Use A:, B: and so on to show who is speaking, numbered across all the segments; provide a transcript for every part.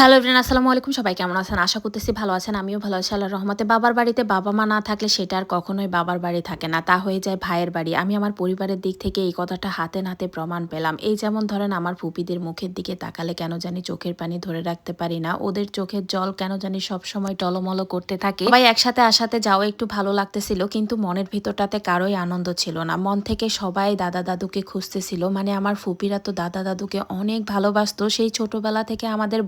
A: Hello everyone আসসালামু আলাইকুম। সবাই কেমন আছেন? আশা করতেছি ভালো আছেন। আমিও ভালো আছি আল্লাহর রহমতে। বাবার বাড়িতে বাবা মা না থাকলে সেটা আর কখনোই বাবার বাড়ি থাকে না। তা হয়ে যায় ভাইয়ের বাড়ি। আমি আমার পরিবারের দিক থেকে এই কথাটা হাতে নাতে প্রমাণ পেলাম। এই যেমন ধরেন আমার ফুপিদের মুখের দিকে তাকালে কেন জানি চোখের পানি ধরে রাখতে পারি না। ওদের চোখের জল কেন জানি সব সময় টলমলো করতে থাকে। সবাই একসাথে আসাতে যাও একটু ভালো লাগতেছিল, কিন্তু মনের ভিতরটাতে কারোই আনন্দ ছিল না। মন থেকে সবাই দাদা দাদুকে খুঁজতেছিল। মানে আমার ফুপিরা তো দাদা দাদুকে অনেক ভালোবাসতো। সেই ছোটবেলা থেকে আমাদের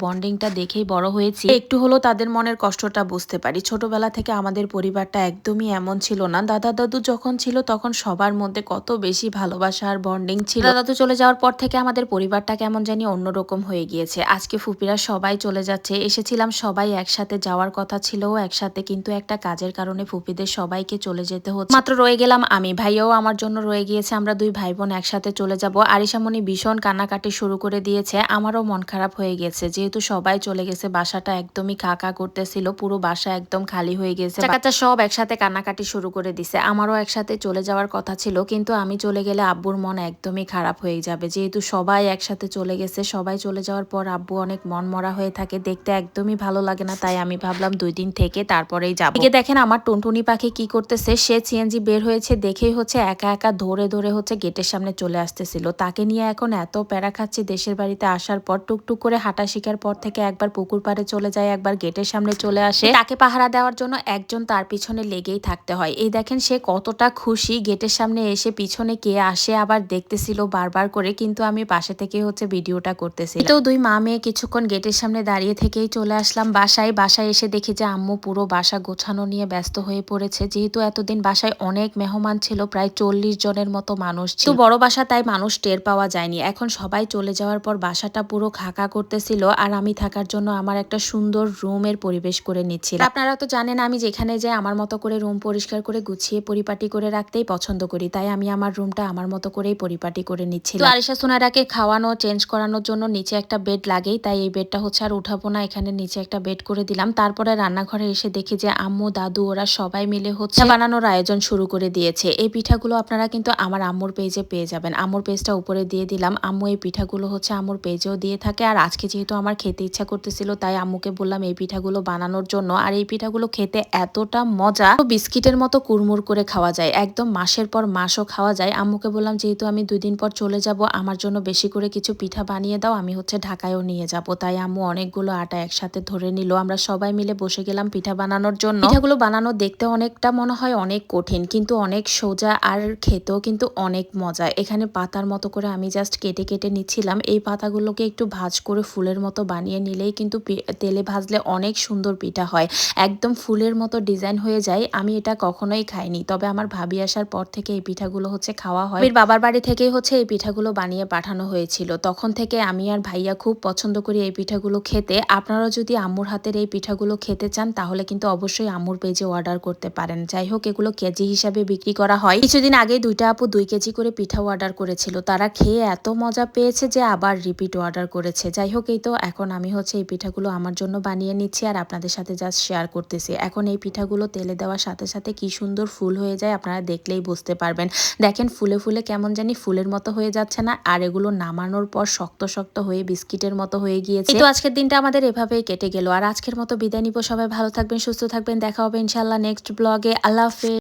A: বন্ডিংটা দেখেই বড় হয়েছি। একটু হলো তাদের মনের কষ্টটা বুঝতে পারি। ছোটবেলা থেকে আমাদের পরিবারটা একদমই এমন ছিল না। দাদা দাদু যখন ছিল তখন সবার মধ্যে কত বেশি ভালোবাসা আর বন্ডিং ছিল। দাদা দাদু চলে যাওয়ার পর থেকে আমাদের পরিবারটা কেমন জানি অন্যরকম হয়ে গিয়েছে। আজকে ফুপিরা সবাই চলে যাচ্ছে। এসেছিলাম সবাই একসাথে। যাওয়ার কথা ছিল একসাথে। কিন্তু একটা কাজের কারণে ফুপিদের সবাইকে চলে যেতে হচ্ছে। মাত্র রয়ে গেলাম আমি। ভাইয়াও আমার জন্য রয়ে গিয়েছে। আমরা দুই ভাই বোন একসাথে চলে যাব। আরিসামণি ভীষণ কান্নাকাটি শুরু করে দিয়েছে। আমারও মন খারাপ হয়ে গেছে। যেহেতু সবাই চলে গেছে। বাসাটা একদমই খাকা করতেছিল পুরো বাসা একদম খালি হয়ে গেছে। বাচ্চা সব একসাথে কান্নাকাটি শুরু করে দিছে। আমারও একসাথে চলে যাওয়ার কথা ছিল কিন্তু আমি চলে গেলে আব্বুর মন একদমই খারাপ হয়ে যাবে। যেহেতু সবাই একসাথে চলে গেছে সবাই চলে যাওয়ার পর আব্বু অনেক মন মরা হয়ে থাকে। দেখতে একদমই ভালো লাগে না তাই আমি ভাবলাম দুই দিন থেকে তারপরেই যাব। এদিকে দেখেন আমার টুনটুনি পাখি কি করতেছে। সে সিএনজি বের হয়েছে দেখেই হচ্ছে একা একা ধরে ধরে হচ্ছে গেটের সামনে চলে আসতেছিল। তাকে নিয়ে এখন এত প্যারা খাচ্ছি দেশের বাড়িতে আসার পর টুকটুক করে হাঁটা শিকার পর থেকে একবার পুকুর পাড়ে চলে যায়, একবার গেটের সামনে চলে আসে। তাকে পাহারা দেওয়ার জন্য একজন তার পিছনে লেগেই থাকতে হয়। এই দেখেন সে কতটা খুশি, গেটের সামনে এসে পিছনে কে আসে, আবার দেখতেছিল বারবার করে, কিন্তু আমি পাশে থেকে হচ্ছে ভিডিওটা করতেছি তো দুই মা মেয়ে কিছুক্ষণ গেটের সামনে দাঁড়িয়ে থেকেই চলে আসলাম বাসায়। বাসায় এসে দেখি যে আম্মু পুরো বাসা গোছানো নিয়ে ব্যস্ত হয়ে পড়েছে। যেহেতু এতদিন বাসায় অনেক মেহমান ছিল, প্রায় চল্লিশ জনের মতো মানুষ ছিল। বড় বাসা, তাই মানুষ টের পাওয়া যায়নি। এখন সবাই চলে যাওয়ার পর বাসাটা পুরো খাকা করতেছিল, আর আমি থাকার জন্য আমার একটা সুন্দর রুমের পরিবেশ করে নিচ্ছি আপনারা তো জানেন আমি যেখানে যাই আমার মতো করে রুম পরিষ্কার করে গুছিয়ে পরিপাটি করে রাখতেই পছন্দ করি। তাই আমি আমার রুমটা আমার মতো করেই পরিপাটি করে নিচ্ছি তো আরিশা সোনারাকে খাওয়ানো চেঞ্জ করানোর জন্য নিচে একটা বেড লাগেই তাই এই বেডটা হচ্ছে আর উঠাবো না এখানে নিচে একটা বেড করে দিলাম। তারপরে রান্নাঘরে এসে দেখি যে আম্মু দাদু ওরা সবাই মিলে হচ্ছে বানানোর আয়োজন শুরু করে দিয়েছে। এই পিঠাগুলো আপনারা কিন্তু আমার আম্মুর পেজে পেয়ে যাবেন। আম্মুর পেজটা উপরে দিয়ে দিলাম। আম্মু এই পিঠাগুলো হচ্ছে আম্মুর পেজেও দিয়ে থাকে। আর আজকে যেহেতু আমার খেতে ইচ্ছা করতেছিল, তাই আম্মুকে বললাম, এই পিঠাগুলো বানানোর জন্য, আর এই পিঠাগুলো খেতে এতটা মজা। বিস্কিটের মতো কুরমুর করে খাওয়া যায়, একদম মাসের পর মাসও খাওয়া যায়। আম্মুকে বললাম, যেহেতু আমি দুই দিন পর চলে যাব, আমার জন্য বেশি করে কিছু পিঠা বানিয়ে দাও, আমি হচ্ছে ঢাকায়ও নিয়ে যাব। তাই আম্মু অনেকগুলো আটা একসাথে ধরে নিল। আমরা সবাই মিলে বসে গেলাম পিঠা বানানোর জন্য। পিঠাগুলো বানানো দেখতে অনেকটা মনে হয় অনেক কঠিন, কিন্তু অনেক সোজা আর খেতেও কিন্তু অনেক মজা। এখানে পাতার মতো করে আমি জাস্ট কেটে কেটে নিচ্ছিলাম। এই পাতাগুলোকে একটু ভাজ করে ফুলের মতো বানিয়ে নিলেই কিন্তু তেলে ভাজলে অনেক সুন্দর পিঠা হয়। একদম ফুলের মতো ডিজাইন হয়ে যায়, আমি এটা কখনোই খাইনি। তবে আমার ভাবি আসার পর থেকে এই পিঠাগুলো হচ্ছে খাওয়া হয়। বাবার বাড়ি থেকেই হচ্ছে এই পিঠাগুলো বানিয়ে পাঠানো হয়েছিল। তখন থেকে আমি আর ভাইয়া খুব পছন্দ করি এই পিঠাগুলো খেতে। আপনারা যদি আম্মুর হাতের এই পিঠাগুলো খেতে চান, তাহলে কিন্তু অবশ্যই আম্মুর পেজে অর্ডার করতে পারেন। যাই হোক, এগুলো কেজি হিসাবে বিক্রি করা হয়। কিছুদিন আগে দুইটা আপু দুই কেজি করে পিঠাও অর্ডার করেছিল। তারা খেয়ে এত মজা পেয়েছে যে আবার রিপিট অর্ডার করেছে। যাই হোক, এই তো এখন আমি হচ্ছে এই পিঠাগুলো আমার জন্য বানিয়ে নিচ্ছি আর আপনাদের সাথে জাস্ট শেয়ার করতেছি। এখন এই পিঠাগুলো তেলে দেওয়ার সাথে সাথে কি সুন্দর ফুল হয়ে যায় আপনারা দেখলেই বুঝতে পারবেন। দেখেন ফুলে ফুলে কেমন জানি ফুলের মতো হয়ে যাচ্ছে না আর এগুলো নামানোর পর শক্ত শক্ত হয়ে বিস্কিটের মতো হয়ে গিয়েছে। তো আজকের দিনটা আমাদের এভাবেই কেটে গেল। আর আজকের মতো বিদায় নিব। সবাই ভালো থাকবেন, সুস্থ থাকবেন। দেখা হবে ইনশাল্লাহ নেক্সট ব্লগে আল্লাহ হাফেজ।